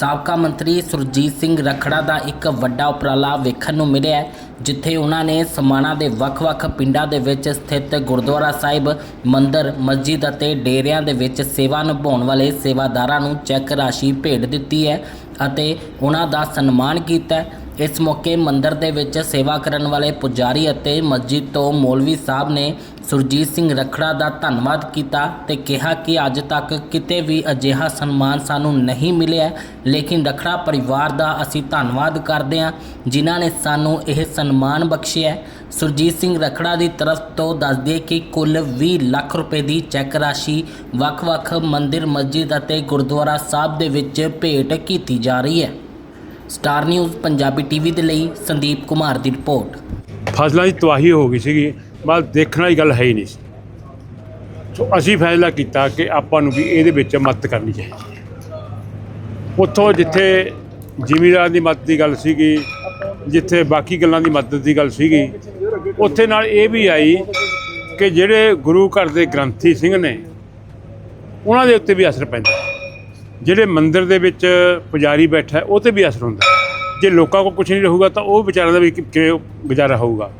ਸਾਬਕਾ ਮੰਤਰੀ ਸੁਰਜੀਤ ਸਿੰਘ ਰਖੜਾ ਦਾ ਇੱਕ ਵੱਡਾ ਉਪਰਾਲਾ ਵੇਖਣ ਨੂੰ ਮਿਲਿਆ ਜਿੱਥੇ ਉਹਨਾਂ ਨੇ ਸਮਾਣਾ ਦੇ ਵੱਖ-ਵੱਖ ਪਿੰਡਾਂ ਦੇ ਵਿੱਚ ਸਥਿਤ ਗੁਰਦੁਆਰਾ ਸਾਹਿਬ, ਮੰਦਰ, ਮਸਜਿਦ ਅਤੇ ਡੇਰਿਆਂ ਦੇ ਵਿੱਚ ਸੇਵਾ ਨਿਭਾਉਣ ਵਾਲੇ ਸੇਵਾਦਾਰਾਂ ਨੂੰ ਚੈੱਕ ਰਾਸ਼ੀ ਭੇਟ ਦਿੱਤੀ ਹੈ ਅਤੇ ਉਹਨਾਂ ਦਾ ਸਨਮਾਨ ਕੀਤਾ ਇਸ ਮੌਕੇ ਮੰਦਰ ਦੇ ਵਿੱਚ ਸੇਵਾ ਕਰਨ ਵਾਲੇ ਪੁਜਾਰੀ ਅਤੇ ਮਸਜਿਦ ਤੋਂ ਮੌਲਵੀ ਸਾਹਿਬ ਨੇ ਸੁਰਜੀਤ ਸਿੰਘ ਰਖੜਾ ਦਾ ਧੰਨਵਾਦ ਕੀਤਾ ਤੇ ਕਿਹਾ ਕਿ ਅੱਜ ਤੱਕ ਕਿਤੇ ਵੀ ਅਜਿਹਾ ਸਨਮਾਨ ਸਾਨੂੰ ਨਹੀਂ ਮਿਲਿਆ, ਲੇਕਿਨ ਰਖੜਾ ਪਰਿਵਾਰ ਦਾ ਅਸੀਂ ਧੰਨਵਾਦ ਕਰਦੇ ਹਾਂ, ਜਿਨ੍ਹਾਂ ਨੇ ਸਾਨੂੰ ਇਹ ਸਨਮਾਨ ਬਖਸ਼ਿਆ। ਸੁਰਜੀਤ ਸਿੰਘ ਰਖੜਾ ਦੀ ਤਰਫ ਤੋਂ ਦੱਸ ਦਈਏ ਕਿ ਕੁੱਲ 20 ਲੱਖ ਰੁਪਏ ਦੀ ਚੈੱਕ ਰਾਸ਼ੀ ਵੱਖ-ਵੱਖ ਮੰਦਿਰ, ਮਸਜਿਦ ਅਤੇ ਗੁਰਦੁਆਰਾ ਸਾਹਿਬ ਦੇ ਵਿੱਚ ਭੇਟ ਕੀਤੀ ਜਾ ਰਹੀ ਹੈ। ਸਟਾਰ ਨਿਊਜ਼ ਪੰਜਾਬੀ ਟੀਵੀ ਦੇ ਲਈ ਸੰਦੀਪ ਕੁਮਾਰ ਦੀ ਰਿਪੋਰਟ। ਫਸਲਾਂ ਦੀ ਤਬਾਹੀ ਹੋ ਗਈ ਸੀਗੀ, ਬਸ ਦੇਖਣ ਵਾਲੀ ਗੱਲ ਹੈ ਹੀ ਨਹੀਂ ਸੀ। ਸੋ ਅਸੀਂ ਫੈਸਲਾ ਕੀਤਾ ਕਿ ਆਪਾਂ ਨੂੰ ਵੀ ਇਹਦੇ ਵਿੱਚ ਮਦਦ ਕਰਨੀ ਚਾਹੀਦੀ ਹੈ। ਉੱਥੋਂ ਜਿੱਥੇ ਜ਼ਿਮੀਦਾਰ ਦੀ ਮਦਦ ਦੀ ਗੱਲ ਸੀਗੀ, ਜਿੱਥੇ ਬਾਕੀ ਗੱਲਾਂ ਦੀ ਮਦਦ ਦੀ ਗੱਲ ਸੀਗੀ, ਉੱਥੇ ਨਾਲ ਇਹ ਵੀ ਆਈ ਕਿ ਜਿਹੜੇ ਗੁਰੂ ਘਰ ਦੇ ਗ੍ਰੰਥੀ ਸਿੰਘ ਨੇ, ਉਹਨਾਂ ਦੇ ਉੱਤੇ ਵੀ ਅਸਰ ਪੈਂਦਾ। ਜਿਹੜੇ ਮੰਦਿਰ ਦੇ ਵਿੱਚ ਪੁਜਾਰੀ ਬੈਠਾ ਉਹ ਤੇ ਵੀ ਅਸਰ ਹੁੰਦਾ ਜੇ ਲੋਕਾਂ ਕੋਲ ਕੁਝ ਨਹੀਂ ਰਹੂਗਾ ਤਾਂ ਉਹ ਵਿਚਾਰਿਆਂ ਦਾ ਵੀ ਕਿਵੇਂ ਗੁਜ਼ਾਰਾ ਹੋਊਗਾ।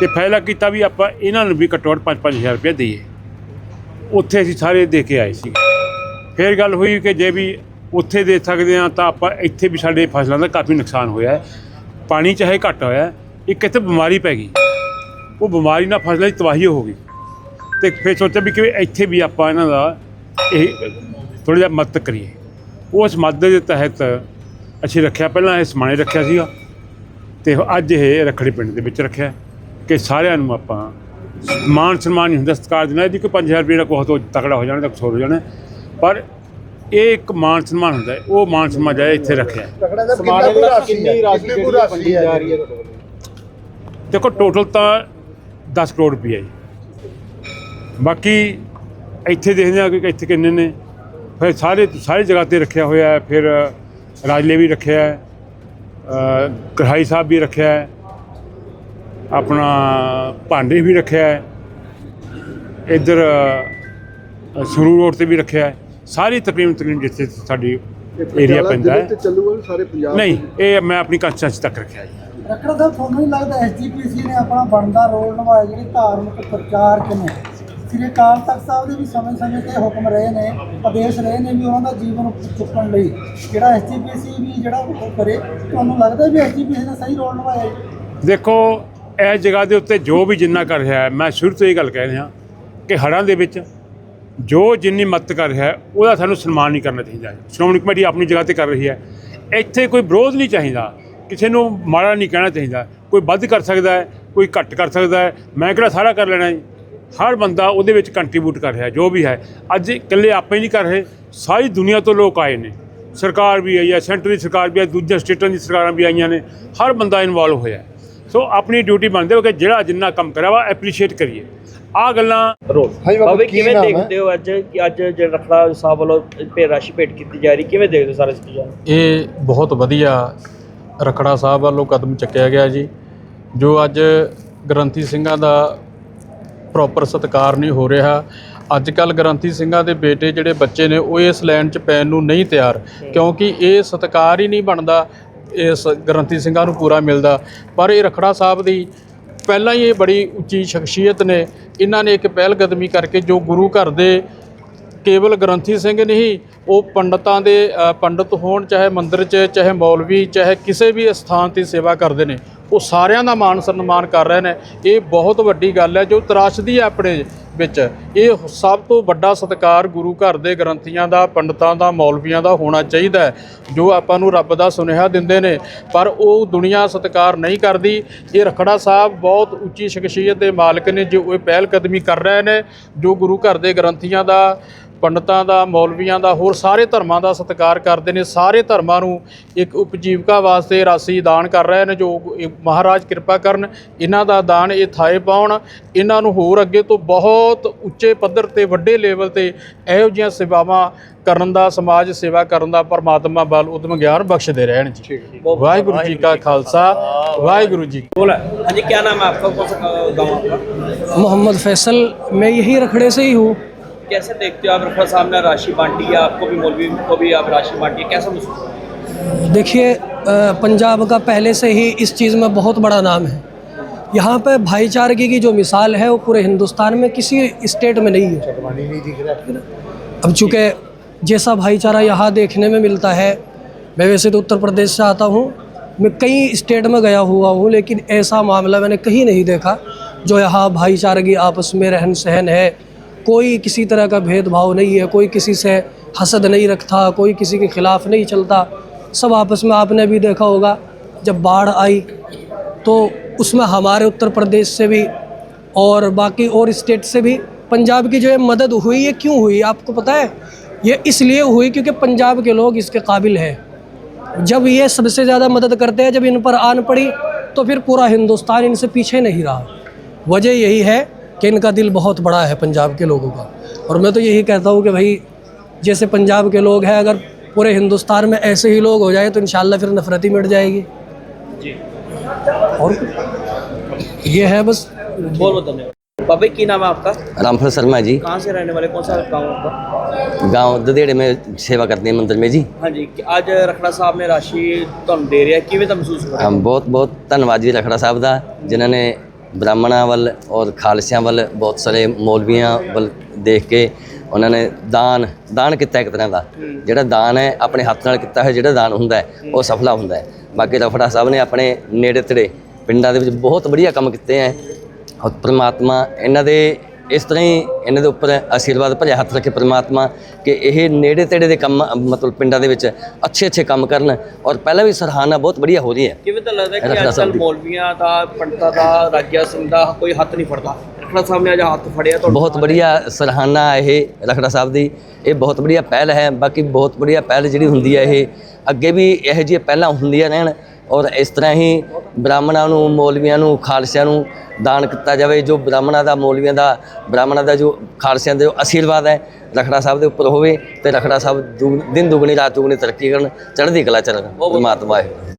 ਤੇ ਫੈਲਾ ਕੀਤਾ ਵੀ ਆਪਾਂ ਇਹਨਾਂ ਨੂੰ ਵੀ ਘੱਟੋ ਘੱਟ 5-5000 ਰੁਪਏ ਦਈਏ। ਉੱਥੇ ਅਸੀਂ ਸਾਰੇ ਦੇ ਕੇ ਆਏ ਸੀ। ਫਿਰ ਗੱਲ ਹੋਈ ਕਿ ਜੇ ਵੀ ਉੱਥੇ ਦੇ ਸਕਦੇ ਆ ਤਾਂ ਆਪਾਂ ਇੱਥੇ ਵੀ ਸਾਡੇ ਫਸਲਾਂ ਦਾ ਕਾਫੀ ਨੁਕਸਾਨ ਹੋਇਆ ਪਾਣੀ ਚਾਹੇ ਘੱਟ ਹੋਇਆ ਇੱਕ ਇੱਥੇ ਬਿਮਾਰੀ ਪੈ ਗਈ। ਉਹ ਬਿਮਾਰੀ ਨਾਲ ਫਸਲਾਂ ਦੀ ਤਬਾਹੀ ਹੋ ਗਈ। ਤੇ ਫਿਰ ਸੋਚਿਆ ਵੀ ਕਿ ਇੱਥੇ ਵੀ ਆਪਾਂ ਇਹਨਾਂ ਦਾ ਇਹ ਥੋੜ੍ਹਾ ਜਿਹਾ ਮਦਦ ਕਰੀਏ। ਉਸ ਮਦਦ ਦੇ ਤਹਿਤ ਅਸੀਂ ਰੱਖਿਆ ਪਹਿਲਾਂ ਇਹ ਸਮਾਣੇ ਰੱਖਿਆ ਸੀਗਾ ਤੇ ਅੱਜ ਇਹ ਰਖੜੀ ਪਿੰਡ ਦੇ ਵਿੱਚ ਰੱਖਿਆ ਕਿ ਸਾਰਿਆਂ ਨੂੰ ਆਪਾਂ ਮਾਨ ਸਨਮਾਨ ਨਹੀਂ ਹੁੰਦਾ ਸਤਿਕਾਰ ਦੇਣਾ ਇਹਦੀ ਕੋਈ 5000 ਰੁਪਏ ਦਾ ਬਹੁਤ ਤਕੜਾ ਹੋ ਜਾਣਾ ਤਾਂ ਕੁਛ ਹੋਰ ਹੋ ਜਾਣਾ। ਪਰ ਇਹ ਇੱਕ ਮਾਨ ਸਨਮਾਨ ਹੁੰਦਾ ਹੈ, ਉਹ ਮਾਨ ਸਨਮਾਨ ਜਾਏ ਇੱਥੇ ਰੱਖਿਆ। ਤਕੜਾ ਦਾ ਕਿੰਨਾ ਕੁ ਰਾਸ਼ੀ ਹੈ? ਕਿੰਨੀ ਕੁ ਰਾਸ਼ੀ ਹੈ? ਜੀ ਦੇਖੋ ਟੋਟਲ ਤਾਂ 10 ਕਰੋੜ ਰੁਪਈਆ ਜੀ। ਬਾਕੀ ਇੱਥੇ ਦੇਖਦੇ ਆ ਕਿ ਇੱਥੇ ਕਿੰਨੇ ਨੇ। ਫਿਰ ਸਾਰੇ ਸਾਰੀ ਜਗ੍ਹਾ ਤੇ ਰੱਖਿਆ ਹੋਇਆ ਹੈ ਫਿਰ ਰਾਜਲੇ ਵੀ ਰੱਖਿਆ ਹੈ ਅ, ਕੜਾਈ ਸਾਹਿਬ ਵੀ ਰੱਖਿਆ ਹੈ ਆਪਣਾ ਭਾਂਡੇ ਵੀ ਰੱਖਿਆ ਹੈ ਇੱਧਰ ਅ, ਸੰਗਰੂਰ ਰੋਡ ਤੇ ਵੀ ਰੱਖਿਆ ਹੈ ਸਾਰੀ ਤਕਰੀਬਨ ਤਕਰੀਬਨ ਜਿੱਥੇ ਸਾਡੀ ਏਰੀਆ ਪੈਂਦਾ ਹੈ। ਤੇ ਚੱਲੂਗਾ ਵੀ ਸਾਰੇ ਪੰਜਾਬ ਨਹੀਂ ਇਹ ਮੈਂ ਆਪਣੀ ਕੰਸਟੈਂਸ ਤੱਕ ਰੱਖਿਆ ਜੀ। ਸਾਹਿਬ ਤੁਹਾਨੂੰ ਨਹੀਂ ਲੱਗਦਾ ਐਸਜੀਪੀਸੀ ਨੇ ਆਪਣਾ ਬਣਦਾ ਰੋਲ ਨਿਭਾਇਆ ਜਿਹੜੇ ਧਾਰਮਿਕ ਪ੍ਰਚਾਰ ਕਿਨੇ ਸ੍ਰੀ ਅਕਾਲ ਤਖਤ ਸਾਹਿਬ ਦੇ ਵੀ ਸਮੇਂ-ਸਮੇਂ ਤੇ ਹੁਕਮ ਰਹੇ ਨੇ ਆਦੇਸ਼ ਰਹੇ ਨੇ ਵੀ ਉਹਨਾਂ ਦਾ ਜੀਵਨ ਚੁੱਕਣ ਲਈ। ਜਿਹੜਾ ਐਸਜੀਪੀਸੀ ਵੀ ਜਿਹੜਾ ਉਹ ਕਰੇ, ਤੁਹਾਨੂੰ ਲੱਗਦਾ ਵੀ ਐਸਜੀਪੀਸੀ ਨੇ ਸਹੀ ਰੋਲ ਨਿਭਾਇਆ ਜੀ? ਦੇਖੋ, ਇਹ ਜਗ੍ਹਾ ਦੇ ਉੱਤੇ ਜੋ ਵੀ ਜਿੰਨਾ ਕਰ ਰਿਹਾ ਹੈ, ਮੈਂ ਸ਼ੁਰੂ ਤੋਂ ਇਹ ਗੱਲ ਕਹਿ ਰਿਹਾ ਕਿ ਹੜ੍ਹਾਂ ਦੇ ਵਿੱਚ ਜੋ ਜਿੰਨੀ ਮਦਦ ਕਰ ਰਿਹਾ ਹੈ, ਉਹਦਾ ਸਾਨੂੰ ਸਨਮਾਨ ਨਹੀਂ ਕਰਨਾ ਚਾਹੀਦਾ ਸ਼੍ਰੋਮਣੀ ਕਮੇਟੀ ਆਪਣੀ ਜਗ੍ਹਾ ਤੇ ਕਰ ਰਹੀ ਹੈ। ਇੱਥੇ ਕੋਈ ਵਿਰੋਧ ਨਹੀਂ ਚਾਹੀਦਾ। ਕਿਸੇ ਨੂੰ ਮਾੜਾ ਨਹੀਂ ਕਹਿਣਾ ਚਾਹੀਦਾ। ਕੋਈ ਵੱਧ ਕਰ ਸਕਦਾ ਹੈ, ਕੋਈ ਘੱਟ ਕਰ ਸਕਦਾ ਹੈ। ਮੈਂ ਕਿਹੜਾ ਸਾਰਾ ਕਰ ਲੈਣਾ ਹੈ? ਹਰ ਬੰਦਾ ਉਹਦੇ ਵਿੱਚ ਕੰਟਰੀਬਿਊਟ ਕਰ ਰਿਹਾ ਜੋ ਵੀ ਹੈ ਅੱਜ ਇਕੱਲੇ ਆਪੇ ਨਹੀਂ ਕਰ ਰਹੇ ਸਾਰੀ ਦੁਨੀਆ ਤੋਂ ਲੋਕ ਆਏ ਨੇ ਸਰਕਾਰ ਵੀ ਆਈ ਹੈ ਸੈਂਟਰ ਦੀ ਸਰਕਾਰ ਵੀ ਹੈ ਦੂਜੇ ਸਟੇਟਾਂ ਦੀ ਸਰਕਾਰਾਂ ਵੀ ਆਈਆਂ ਨੇ ਹਰ ਬੰਦਾ ਇਨਵੋਲਵ ਹੋਇਆ ਹੈ। ਸੋ ਆਪਣੀ ਡਿਊਟੀ ਬਣਦੇ ਹੋ ਕਿ ਜਿਹੜਾ ਜਿੰਨਾ ਕੰਮ ਕਰਿਆ ਵਾ ਐਪਰੀਸ਼ੀਏਟ ਕਰੀਏ ਆ ਗੱਲਾਂ ਰੋਲ ਹਾਂਜੀ ਬਾਬਾ, ਕਿਵੇਂ? ਦੇਖਦੇ ਹੋ ਅੱਜ ਕਿ ਅੱਜ ਜਿਹੜਾ ਰਖੜਾ ਸਾਹਿਬ ਵੱਲੋਂ ਭੇਟ ਰਾਸ਼ੀ ਭੇਟ ਕੀਤੀ ਜਾ ਰਹੀ ਕਿਵੇਂ ਦੇਖਦੇ ਹੋ ਸਾਰੇ ਚੀਜ਼ਾਂ? ਇਹ ਬਹੁਤ ਵਧੀਆ ਰਖੜਾ ਸਾਹਿਬ ਵੱਲੋਂ ਕਦਮ ਚੱਕਿਆ ਗਿਆ ਜੀ ਜੋ ਅੱਜ ਗ੍ਰੰਥੀ ਸਿੰਘਾਂ ਦਾ ਪ੍ਰੋਪਰ ਸਤਿਕਾਰ ਨਹੀਂ ਹੋ ਰਿਹਾ। ਅੱਜ ਕੱਲ ਗ੍ਰੰਥੀ ਸਿੰਘਾਂ ਦੇ ਬੇਟੇ ਜਿਹੜੇ ਬੱਚੇ ਨੇ ਉਹ ਇਸ ਲਾਈਨ 'ਚ ਪੈਣ ਨੂੰ ਨਹੀਂ ਤਿਆਰ। ਕਿਉਂਕਿ ਇਹ ਸਤਿਕਾਰ ਹੀ ਨਹੀਂ ਬਣਦਾ ਇਸ ਗ੍ਰੰਥੀ ਸਿੰਘਾਂ ਨੂੰ ਪੂਰਾ ਮਿਲਦਾ। ਪਰ ਇਹ ਰਖੜਾ ਸਾਹਿਬ ਦੀ ਪਹਿਲਾਂ ਹੀ ਇਹ ਬੜੀ ਉੱਚੀ ਸ਼ਖਸੀਅਤ ਨੇ। ਇਹਨਾਂ ਨੇ ਇੱਕ ਪਹਿਲ ਕਦਮੀ ਕਰਕੇ ਜੋ ਗੁਰੂ ਘਰ ਦੇ ਕੇਵਲ ਗ੍ਰੰਥੀ ਸਿੰਘ ਨਹੀਂ ਉਹ ਪੰਡਤਾਂ ਦੇ ਪੰਡਤ ਹੋਣ ਚਾਹੇ ਮੰਦਿਰ 'ਚ ਚਾਹੇ ਮੌਲਵੀ ਚਾਹੇ ਕਿਸੇ ਵੀ ਸਥਾਨ ਤੇ ਸੇਵਾ ਕਰਦੇ ਨੇ। ਉਹ ਸਾਰਿਆਂ ਦਾ ਮਾਨ ਸਨਮਾਨ ਕਰ ਰਹੇ ਨੇ। ਇਹ ਬਹੁਤ ਵੱਡੀ ਗੱਲ ਹੈ, ਜੋ ਤਰਾਸ਼ਦੀ ਹੈ ਆਪਣੇ ਵਿੱਚ। ਇਹ ਸਭ ਤੋਂ ਵੱਡਾ ਸਤਿਕਾਰ ਗੁਰੂ ਘਰ ਦੇ ਗ੍ਰੰਥੀਆਂ ਦਾ, ਪੰਡਤਾਂ ਦਾ, ਮੌਲਵੀਆਂ ਦਾ ਹੋਣਾ ਚਾਹੀਦਾ ਜੋ ਆਪਾਂ ਨੂੰ ਰੱਬ ਦਾ ਸੁਨੇਹਾ ਦਿੰਦੇ ਨੇ। ਪਰ ਉਹ ਦੁਨੀਆ ਸਤਿਕਾਰ ਨਹੀਂ ਕਰਦੀ। ਇਹ ਰਖੜਾ ਸਾਹਿਬ ਬਹੁਤ ਉੱਚੀ ਸ਼ਖਸੀਅਤ ਦੇ ਮਾਲਕ ਨੇ, ਜੋ ਇਹ ਪਹਿਲ ਕਦਮੀ ਕਰ ਰਹੇ ਨੇ, ਜੋ ਗੁਰੂ ਘਰ ਦੇ ਗ੍ਰੰਥੀਆਂ ਦਾ ਪੰਡਤਾਂ ਦਾ ਮੌਲਵੀਆਂ ਦਾ ਹੋਰ ਸਾਰੇ ਧਰਮਾਂ ਦਾ ਸਤਿਕਾਰ ਕਰਦੇ ਨੇ ਸਾਰੇ ਧਰਮਾਂ ਨੂੰ ਇੱਕ ਉਪਜੀਵਕਾ ਵਾਸਤੇ ਰਾਸ਼ੀ ਦਾਨ ਕਰ ਰਹੇ ਨੇ ਜੋ ਇਹ ਮਹਾਰਾਜ ਕਿਰਪਾ ਕਰਨ ਇਹਨਾਂ ਦਾ ਦਾਨ ਇਹ ਥਾਏ ਪਾਉਣ ਇਹਨਾਂ ਨੂੰ ਹੋਰ ਅੱਗੇ ਤੋਂ ਬਹੁਤ ਉੱਚੇ ਪੱਧਰ ਤੇ ਵੱਡੇ ਲੈਵਲ ਤੇ ਇਹੋ ਜਿਹੀਆਂ ਸੇਵਾਵਾਂ ਕਰਨ ਦਾ ਸਮਾਜ ਸੇਵਾ ਕਰਨ ਦਾ ਪਰਮਾਤਮਾ ਬਲ ਉਦਮ ਗਿਆਨ ਬਖਸ਼ਦੇ ਰਹਿਣ ਜੀ ਵਾਹਿਗੁਰੂ ਜੀ ਕਾ ਖਾਲਸਾ ਵਾਹਿਗੁਰੂ ਜੀ ਕੀ बोला हाँ जी क्या नाम है आपका कौन सा गाँव आपका मोहम्मद फैसल मैं यही रखड़े से ही हूँ कैसे देखते हो आप रखड़ा साहब ने राशि बांटी है आपको भी मौलवी को भी आप राशि बांटी है? कैसा महसूस देखिए पंजाब का पहले से ही इस चीज़ में बहुत बड़ा नाम है। यहाँ पे भाईचारगी की जो मिसाल है वो पूरे हिंदुस्तान में किसी स्टेट में नहीं है। अब चूँकि जैसा भाईचारा यहाँ देखने में मिलता है मैं वैसे तो उत्तर प्रदेश से आता हूँ। मैं कई स्टेट में गया हुआ हूँ लेकिन ऐसा मामला मैंने कहीं नहीं देखा जो यहाँ भाईचारगी आपस में रहन सहन है कोई किसी तरह का भेदभाव नहीं है, कोई किसी से हसद नहीं रखता, कोई किसी के खिलाफ नहीं चलता। सब आपस में आपने भी देखा होगा, जब बाढ़ आई तो उसमें हमारे उत्तर प्रदेश से भी और बाकी और स्टेट से भी पंजाब की जो है मदद हुई, ये क्यों हुई आपको पता है? ये इसलिए हुई क्योंकि पंजाब के लोग इसके काबिल हैं। जब ये सबसे ज़्यादा मदद करते हैं, जब इन पर आन पड़ी तो फिर पूरा हिंदुस्तान इनसे पीछे नहीं रहा। वजह यही है कि इनका दिल बहुत बड़ा है पंजाब के लोगों का और मैं तो यही कहता हूँ कि भाई जैसे पंजाब के लोग हैं अगर पूरे हिंदुस्तान में ऐसे ही लोग हो जाए तो इंशाल्लाह फिर नफरत ही मिट जाएगी ਜੀ और कुछ? ये है बस बहुत बहुत धन्यवाद बाबा जी, की नाम है आपका रामफल शर्मा जी कहाँ से रहने वाले कौन सा गाँव आपका गांव ददेड़े में सेवा करते हैं मंदिर में जी हाँ जी कि ਅੱਜ ਰਖੜਾ ਸਾਹਿਬ ਨੇ ਰਾਸ਼ੀ ਤੁਹਾਨੂੰ ਦੇ ਰਿਹਾ ਕਿਵੇਂ ਦਾ ਮਹਿਸੂਸ ਹੋ ਰਿਹਾ हम बहुत बहुत ਧੰਨਵਾਦ ਜੀ ਰਖੜਾ ਸਾਹਿਬ ਦਾ ਜਿਨ੍ਹਾਂ ਨੇ ਬ੍ਰਾਹਮਣਾਂ ਵੱਲ ਔਰ ਖਾਲਸਿਆਂ ਵੱਲ ਬਹੁਤ ਸਾਰੇ ਮੌਲਵੀਆਂ ਵੱਲ ਦੇਖ ਕੇ ਉਹਨਾਂ ਨੇ ਦਾਨ ਦਾਨ ਕੀਤਾ ਇੱਕ ਤਰ੍ਹਾਂ ਦਾ। ਜਿਹੜਾ ਦਾਨ ਹੈ, ਆਪਣੇ ਹੱਥ ਨਾਲ ਕੀਤਾ ਹੋਇਆ ਜਿਹੜਾ ਦਾਨ ਹੁੰਦਾ ਹੈ, ਉਹ ਸਫਲਾ ਹੁੰਦਾ ਹੈ। ਬਾਕੀ ਰਫੜਾ ਸਾਹਿਬ ਨੇ ਆਪਣੇ ਨੇੜੇ ਤੇੜੇ ਪਿੰਡਾਂ ਦੇ ਵਿੱਚ ਬਹੁਤ ਵਧੀਆ ਕੰਮ ਕੀਤੇ ਹੈ। ਔਰ ਪ੍ਰਮਾਤਮਾ ਇਹਨਾਂ ਦੇ ਇਸ ਤਰ੍ਹਾਂ ਹੀ ਇਹਨਾਂ ਦੇ ਉੱਪਰ ਆਸ਼ੀਰਵਾਦ ਭਰਿਆ ਹੱਥ ਰੱਖੇ ਪ੍ਰਮਾਤਮਾ ਕਿ ਇਹ ਨੇੜੇ ਤੇੜੇ ਦੇ ਕੰਮ ਮਤਲਬ ਪਿੰਡਾਂ ਦੇ ਵਿੱਚ ਅੱਛੇ ਅੱਛੇ ਕੰਮ ਕਰਨ ਔਰ ਪਹਿਲਾਂ ਵੀ ਸਰਹਾਨਾ ਬਹੁਤ ਵਧੀਆ ਹੋ ਰਹੀ ਹੈ। ਕਿਵੇਂ ਤਾਂ ਲੱਗਦਾ ਕਿ ਅੱਜ ਕੱਲ੍ਹ। ਮੌਲਵੀਆਂ ਦਾ ਪੰਡਤਾਂ ਦਾ ਰਾਜਿਆ ਸਿੰਘ ਦਾ ਕੋਈ ਹੱਥ ਨਹੀਂ ਫੜਦਾ। ਰਖੜਾ ਸਾਹਿਬ ਨੇ ਅੱਜ ਹੱਥ ਫੜਿਆ ਤੁਹਾਨੂੰ ਬਹੁਤ ਵਧੀਆ ਸਰਹਾਨਾ ਇਹ ਰਖੜਾ ਸਾਹਿਬ ਦੀ। ਇਹ ਬਹੁਤ ਵਧੀਆ ਪਹਿਲ ਹੈ ਬਾਕੀ ਬਹੁਤ ਵਧੀਆ ਪਹਿਲ ਜਿਹੜੀ ਹੁੰਦੀ ਹੈ ਇਹ ਅੱਗੇ ਵੀ ਇਹੋ ਜਿਹੀਆਂ ਪਹਿਲਾਂ ਹੁੰਦੀਆਂ ਰਹਿਣ ਔਰ ਇਸ ਤਰ੍ਹਾਂ ਹੀ ਬ੍ਰਾਹਮਣਾਂ ਨੂੰ ਮੌਲਵੀਆਂ ਨੂੰ ਖਾਲਸਿਆਂ ਨੂੰ ਦਾਨ ਕੀਤਾ ਜਾਵੇ ਜੋ ਬ੍ਰਾਹਮਣਾਂ ਦਾ ਮੌਲਵੀਆਂ ਦਾ ਬ੍ਰਾਹਮਣਾਂ ਦਾ ਜੋ ਖਾਲਸਿਆਂ ਦੇ ਆਸ਼ੀਰਵਾਦ ਹੈ ਰਖੜਾ ਸਾਹਿਬ ਦੇ ਉੱਪਰ ਹੋਵੇ ਤੇ ਰਖੜਾ ਸਾਹਿਬ ਦਿਨ ਦੁਗਣੀ ਰਾਤ ਦੁਗਣੀ ਤਰੱਕੀ ਕਰਨ ਚੜ੍ਹਦੀ ਕਲਾ ਚ ਰਹਿਣ ਪਰਮਾਤਮਾ ਹੈ